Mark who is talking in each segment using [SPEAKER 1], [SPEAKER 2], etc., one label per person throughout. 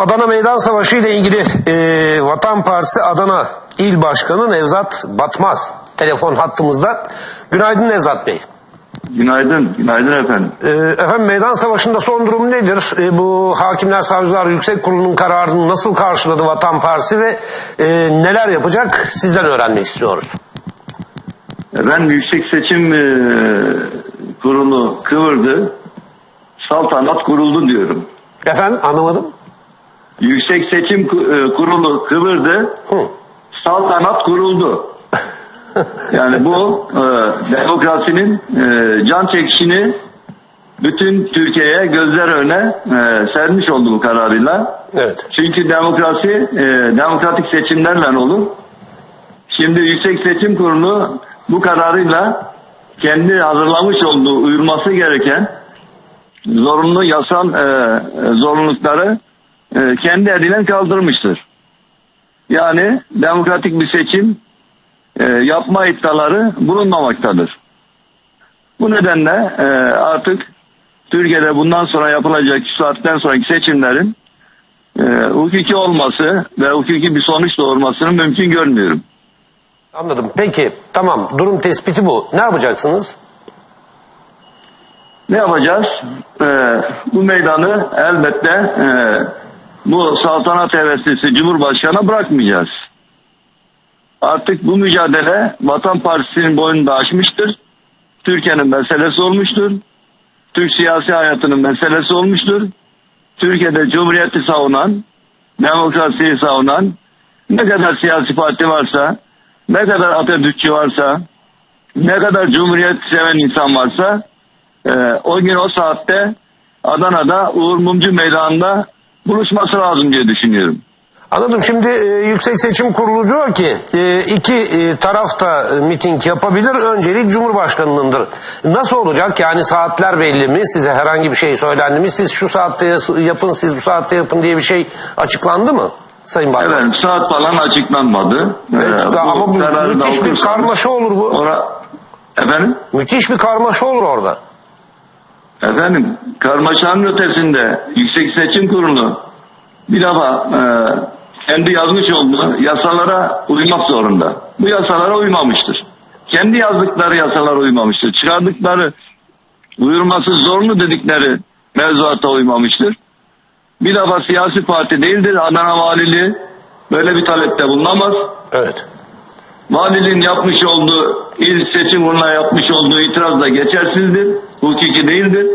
[SPEAKER 1] Adana Meydan Savaşı ile ilgili e, Vatan Partisi Adana İl Başkanı Nevzat Batmaz telefon hattımızda. Günaydın Nevzat Bey.
[SPEAKER 2] Günaydın, günaydın efendim.
[SPEAKER 1] E, efendim Meydan Savaşı'nda son durum nedir? E, bu Hakimler Savcılar Yüksek Kurulu'nun kararını nasıl karşıladı Vatan Partisi ve e, neler yapacak sizden öğrenmek istiyoruz.
[SPEAKER 2] Efendim Yüksek Seçim e, Kurulu kıvırdı, saltanat kuruldu diyorum.
[SPEAKER 1] Efendim anlamadım.
[SPEAKER 2] Yüksek Seçim e, Kurulu kıvırdı,
[SPEAKER 1] Hı.
[SPEAKER 2] saltanat kuruldu. Yani bu e, demokrasinin e, can çekişini bütün Türkiye'ye gözler önüne e, sermiş oldu bu kararıyla.
[SPEAKER 1] Evet.
[SPEAKER 2] Çünkü demokrasi e, demokratik seçimlerle olur. Şimdi Yüksek Seçim Kurulu bu kararıyla kendi hazırlamış olduğu uyulması gereken zorunlu yasal e, zorunlulukları e, kendi elinden kaldırmıştır. Yani demokratik bir seçim e, yapma iddiaları bulunmamaktadır. Bu nedenle e, artık Türkiye'de bundan sonra yapılacak şu saatten sonraki seçimlerin e, hukuki olması ve hukuki bir sonuç doğurmasını mümkün görmüyorum.
[SPEAKER 1] Anladım. Peki tamam durum tespiti bu. Ne yapacaksınız?
[SPEAKER 2] Ne yapacağız? Ee, bu meydanı elbette e, bu saltanat heveslisi Cumhurbaşkanı'na bırakmayacağız. Artık bu mücadele Vatan Partisi'nin boynunu da aşmıştır. Türkiye'nin meselesi olmuştur. Türk siyasi hayatının meselesi olmuştur. Türkiye'de cumhuriyeti savunan, demokrasiyi savunan ne kadar siyasi parti varsa, ne kadar Atatürkçü varsa, ne kadar cumhuriyet seven insan varsa ee, o gün o saatte Adana'da Uğur Mumcu Meydanı'nda buluşması lazım diye düşünüyorum.
[SPEAKER 1] Anladım. Şimdi e, Yüksek Seçim Kurulu diyor ki e, iki e, taraf da e, miting yapabilir. Öncelik Cumhurbaşkanı'nındır. Nasıl olacak? Yani saatler belli mi? Size herhangi bir şey söylendi mi? Siz şu saatte yapın, siz bu saatte yapın diye bir şey açıklandı mı? Sayın Bakan.
[SPEAKER 2] Evet saat falan açıklanmadı.
[SPEAKER 1] Evet,
[SPEAKER 2] Ee,
[SPEAKER 1] ama bu müthiş bir karmaşa olur bu.
[SPEAKER 2] Ora... Efendim?
[SPEAKER 1] Müthiş bir karmaşa olur orada.
[SPEAKER 2] Efendim karmaşanın ötesinde Yüksek Seçim Kurulu bir defa e, kendi yazmış olduğu yasalara uymak zorunda. Bu yasalara uymamıştır. Kendi yazdıkları yasalara uymamıştır. Çıkardıkları uyurması zorunlu dedikleri mevzuata uymamıştır. Bir defa siyasi parti değildir. Adana Valiliği böyle bir talepte bulunamaz.
[SPEAKER 1] Evet.
[SPEAKER 2] Valiliğin yapmış olduğu, il seçim kuruluna yapmış olduğu itiraz da geçersizdir. Hukuki değildir.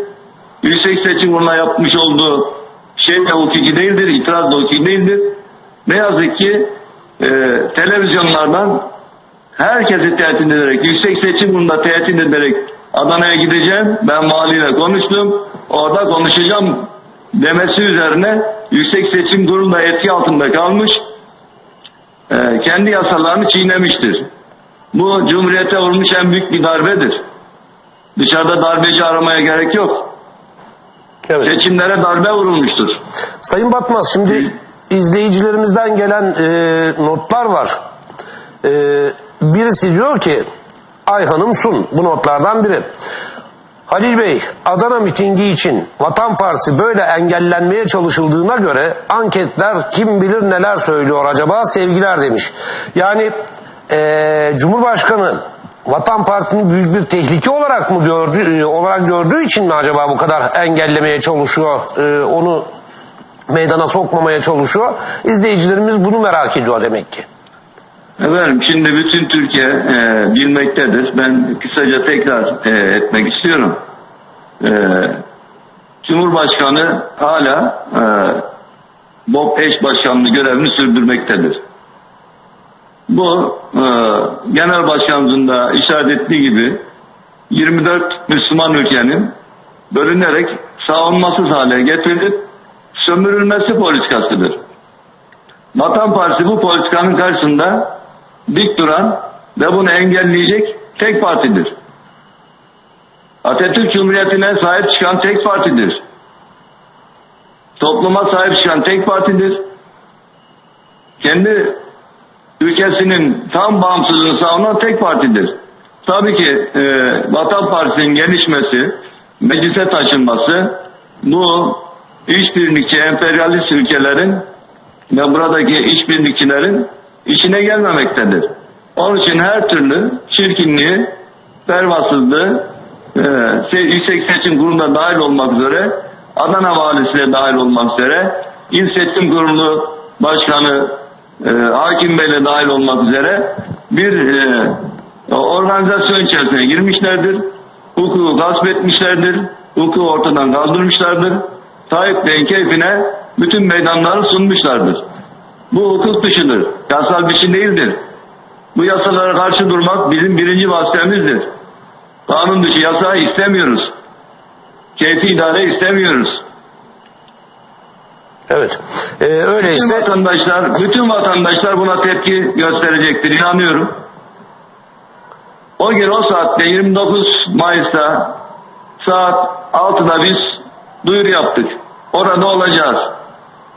[SPEAKER 2] Yüksek seçim kuruluna yapmış olduğu şey de hukuki değildir. itiraz da hukuki değildir. Ne yazık ki e, televizyonlardan herkesi tehdit ederek, yüksek seçim kurulunda tehdit ederek Adana'ya gideceğim. Ben valiyle konuştum. Orada konuşacağım demesi üzerine Yüksek Seçim Kurulu etki altında kalmış e, kendi yasalarını çiğnemiştir. Bu Cumhuriyete vurmuş en büyük bir darbedir. Dışarıda darbeci aramaya gerek yok.
[SPEAKER 1] Evet.
[SPEAKER 2] Seçimlere darbe vurulmuştur.
[SPEAKER 1] Sayın Batmaz şimdi izleyicilerimizden gelen e, notlar var. E, birisi diyor ki Ayhan'ım Sun bu notlardan biri. Halil Bey Adana mitingi için Vatan Partisi böyle engellenmeye çalışıldığına göre anketler kim bilir neler söylüyor acaba sevgiler demiş. Yani e, Cumhurbaşkanı Vatan Partisi'ni büyük bir tehlike olarak mı gördü, e, olarak gördüğü için mi acaba bu kadar engellemeye çalışıyor, e, onu meydana sokmamaya çalışıyor? İzleyicilerimiz bunu merak ediyor demek ki.
[SPEAKER 2] Efendim şimdi bütün Türkiye e, bilmektedir. Ben kısaca tekrar e, etmek istiyorum. E, Cumhurbaşkanı hala e, BOP eş başkanlığı görevini sürdürmektedir. Bu e, genel başkanımızın da işaret ettiği gibi 24 Müslüman ülkenin bölünerek savunmasız hale getirilip sömürülmesi politikasıdır. Vatan Partisi bu politikanın karşısında dik duran ve bunu engelleyecek tek partidir. Atatürk Cumhuriyeti'ne sahip çıkan tek partidir. Topluma sahip çıkan tek partidir. Kendi ülkesinin tam bağımsızlığını savunan tek partidir. Tabii ki e, Vatan Partisi'nin gelişmesi, meclise taşınması bu işbirlikçi emperyalist ülkelerin ve buradaki işbirlikçilerin işine gelmemektedir. Onun için her türlü çirkinliği, pervasızlığı e, se- Yüksek Seçim Kurulu'na dahil olmak üzere Adana Valisi'ne dahil olmak üzere İl Seçim Kurulu Başkanı e, Hakim Bey'le dahil olmak üzere bir e, organizasyon içerisine girmişlerdir. Hukuku gasp etmişlerdir. Hukuku ortadan kaldırmışlardır. Tayyip Bey'in keyfine bütün meydanları sunmuşlardır. Bu hukuk dışıdır. Yasal bir şey değildir. Bu yasalara karşı durmak bizim birinci vazifemizdir. Kanun dışı yasa istemiyoruz. Keyfi idare istemiyoruz.
[SPEAKER 1] Evet. Ee,
[SPEAKER 2] Bütün
[SPEAKER 1] öyleyse
[SPEAKER 2] vatandaşlar, bütün vatandaşlar buna tepki gösterecektir inanıyorum. O gün o saatte 29 Mayıs'ta saat 6'da biz duyuru yaptık. Orada olacağız.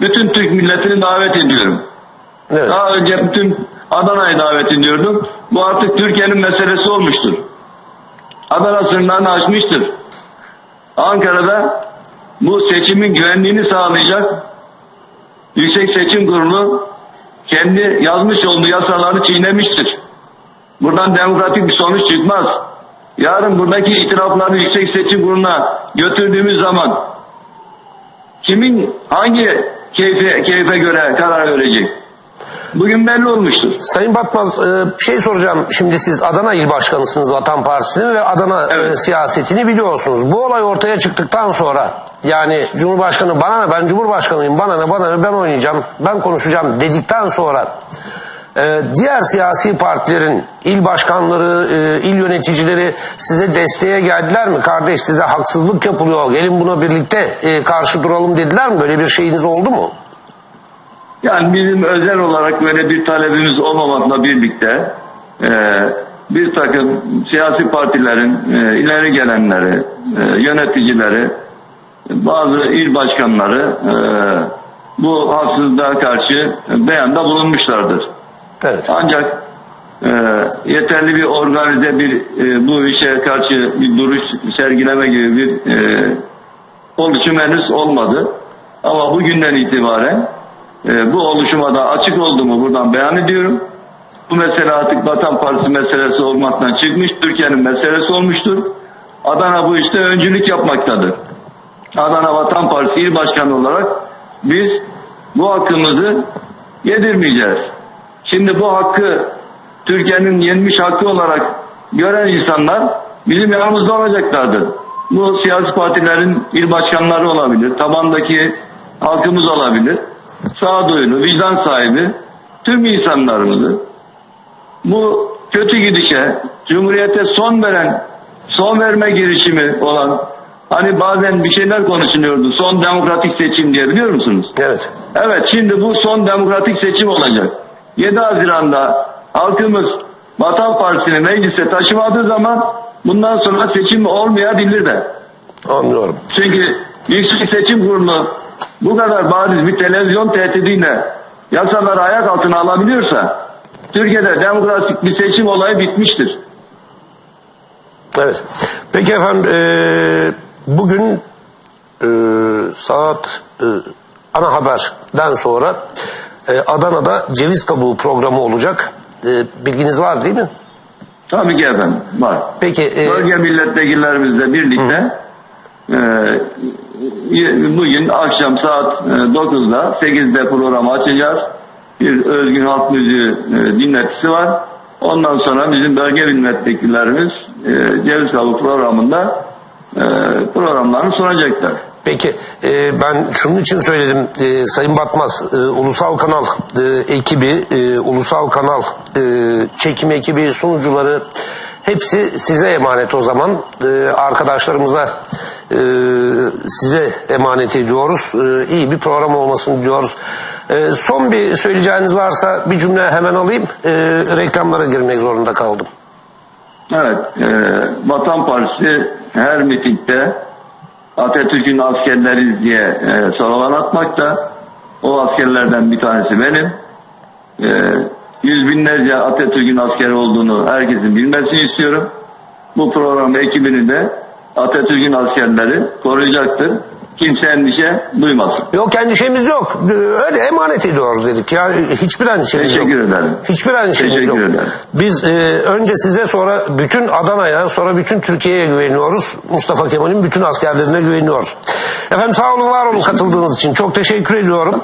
[SPEAKER 2] Bütün Türk milletini davet ediyorum.
[SPEAKER 1] evet.
[SPEAKER 2] Daha önce bütün Adana'yı davet ediyordum. Bu artık Türkiye'nin meselesi olmuştur. Adana sınırlarını aşmıştır. Ankara'da bu seçimin güvenliğini sağlayacak Yüksek Seçim Kurulu kendi yazmış olduğu yasaları çiğnemiştir. Buradan demokratik bir sonuç çıkmaz. Yarın buradaki itirafları Yüksek Seçim Kurulu'na götürdüğümüz zaman kimin hangi keyfe, keyfe göre karar verecek? Bugün belli olmuştur.
[SPEAKER 1] Sayın Batmaz e, bir şey soracağım. Şimdi siz Adana İl Başkanısınız Vatan Partisi'nin ve Adana
[SPEAKER 2] Evet.
[SPEAKER 1] e, siyasetini biliyorsunuz. Bu olay ortaya çıktıktan sonra yani Cumhurbaşkanı bana ne ben Cumhurbaşkanıyım bana ne bana ne ben oynayacağım ben konuşacağım dedikten sonra e, diğer siyasi partilerin il başkanları, e, il yöneticileri size desteğe geldiler mi? Kardeş size haksızlık yapılıyor gelin buna birlikte e, karşı duralım dediler mi? Böyle bir şeyiniz oldu mu?
[SPEAKER 2] Yani bizim özel olarak böyle bir talebimiz olmamakla birlikte e, bir takım siyasi partilerin e, ileri gelenleri, e, yöneticileri, bazı il başkanları e, bu haksızlığa karşı beyanda bulunmuşlardır.
[SPEAKER 1] Evet.
[SPEAKER 2] Ancak e, yeterli bir organize bir e, bu işe karşı bir duruş sergileme gibi bir e, oluşum henüz olmadı. Ama bugünden itibaren e, bu oluşuma da açık olduğumu buradan beyan ediyorum. Bu mesele artık Vatan Partisi meselesi olmaktan çıkmış, Türkiye'nin meselesi olmuştur. Adana bu işte öncülük yapmaktadır. Adana Vatan Partisi İl Başkanı olarak biz bu hakkımızı yedirmeyeceğiz. Şimdi bu hakkı Türkiye'nin yenmiş hakkı olarak gören insanlar bizim yanımızda olacaklardır. Bu siyasi partilerin il başkanları olabilir, tabandaki halkımız olabilir, sağduyulu, vicdan sahibi tüm insanlarımızı bu kötü gidişe, Cumhuriyete son veren, son verme girişimi olan hani bazen bir şeyler konuşuluyordu. Son demokratik seçim diye biliyor musunuz?
[SPEAKER 1] Evet.
[SPEAKER 2] Evet şimdi bu son demokratik seçim olacak. 7 Haziran'da halkımız Vatan Partisi'ni meclise taşımadığı zaman bundan sonra seçim olmayabilir de.
[SPEAKER 1] Anlıyorum.
[SPEAKER 2] Çünkü Yüksek Seçim Kurulu bu kadar bariz bir televizyon tehdidiyle yasaları ayak altına alabiliyorsa Türkiye'de demokratik bir seçim olayı bitmiştir.
[SPEAKER 1] Evet. Peki efendim eee, bugün eee, saat eee, ana haberden sonra eee, Adana'da ceviz kabuğu programı olacak. Eee, bilginiz var değil mi?
[SPEAKER 2] Tabii ki efendim var.
[SPEAKER 1] Peki eee,
[SPEAKER 2] Bölge milletvekillerimizle birlikte e, bugün akşam saat e, 9'da 8'de programı açacağız. Bir özgün halk müziği e, dinletisi var. Ondan sonra bizim bölge milletvekillerimiz e, Ceviz Kabuğu programında e, programlarını sunacaklar.
[SPEAKER 1] peki eee, ben şunun için söyledim. Eee, Sayın Batmaz eee, ulusal kanal eee, ekibi eee, ulusal kanal eee, çekim ekibi sunucuları hepsi size emanet o zaman. Eee, arkadaşlarımıza eee, size emanet ediyoruz. Eee, iyi bir program olmasını diliyoruz. Eee, son bir söyleyeceğiniz varsa bir cümle hemen alayım. Eee, reklamlara girmek zorunda kaldım.
[SPEAKER 2] Evet, e, Vatan Partisi her mitingde Atatürk'ün askerleriz diye e, slogan atmakta. O askerlerden bir tanesi benim. E, yüz binlerce Atatürk'ün askeri olduğunu herkesin bilmesini istiyorum. Bu program ekibini de Atatürk'ün askerleri koruyacaktır. Kimse endişe duymasın.
[SPEAKER 1] Yok endişemiz yok. Öyle emanet ediyoruz dedik. Yani hiçbir endişemiz yok.
[SPEAKER 2] Teşekkür ederim.
[SPEAKER 1] Hiçbir endişemiz
[SPEAKER 2] Teşekkür
[SPEAKER 1] yok.
[SPEAKER 2] ederim.
[SPEAKER 1] Biz e, önce size sonra bütün Adana'ya sonra bütün Türkiye'ye güveniyoruz. Mustafa Kemal'in bütün askerlerine güveniyoruz. Efendim sağ olun var olun katıldığınız için. Çok teşekkür ediyorum.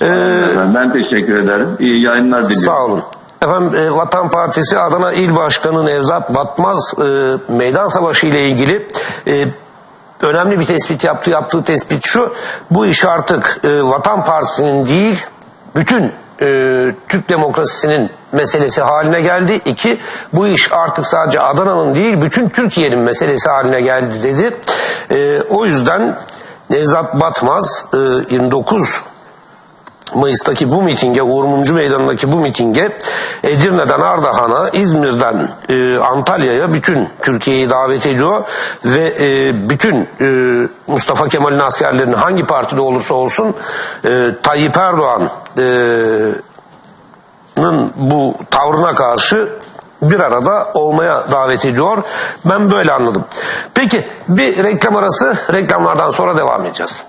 [SPEAKER 1] Ee,
[SPEAKER 2] Efendim, ben teşekkür ederim. İyi yayınlar diliyorum.
[SPEAKER 1] Sağ olun. Efendim e, Vatan Partisi Adana İl Başkanı Nevzat Batmaz e, meydan savaşı ile ilgili e, önemli bir tespit yaptı. Yaptığı tespit şu. Bu iş artık e, Vatan Partisi'nin değil bütün e, Türk demokrasisinin meselesi haline geldi. İki, bu iş artık sadece Adana'nın değil bütün Türkiye'nin meselesi haline geldi dedi. E, o yüzden Nevzat Batmaz e, 29 Mayıs'taki bu mitinge, Uğur Meydanı'ndaki bu mitinge Edirne'den Ardahan'a, İzmir'den e, Antalya'ya bütün Türkiye'yi davet ediyor ve e, bütün e, Mustafa Kemal'in askerlerini hangi partide olursa olsun e, Tayyip Erdoğan'ın bu tavrına karşı bir arada olmaya davet ediyor. Ben böyle anladım. Peki bir reklam arası, reklamlardan sonra devam edeceğiz.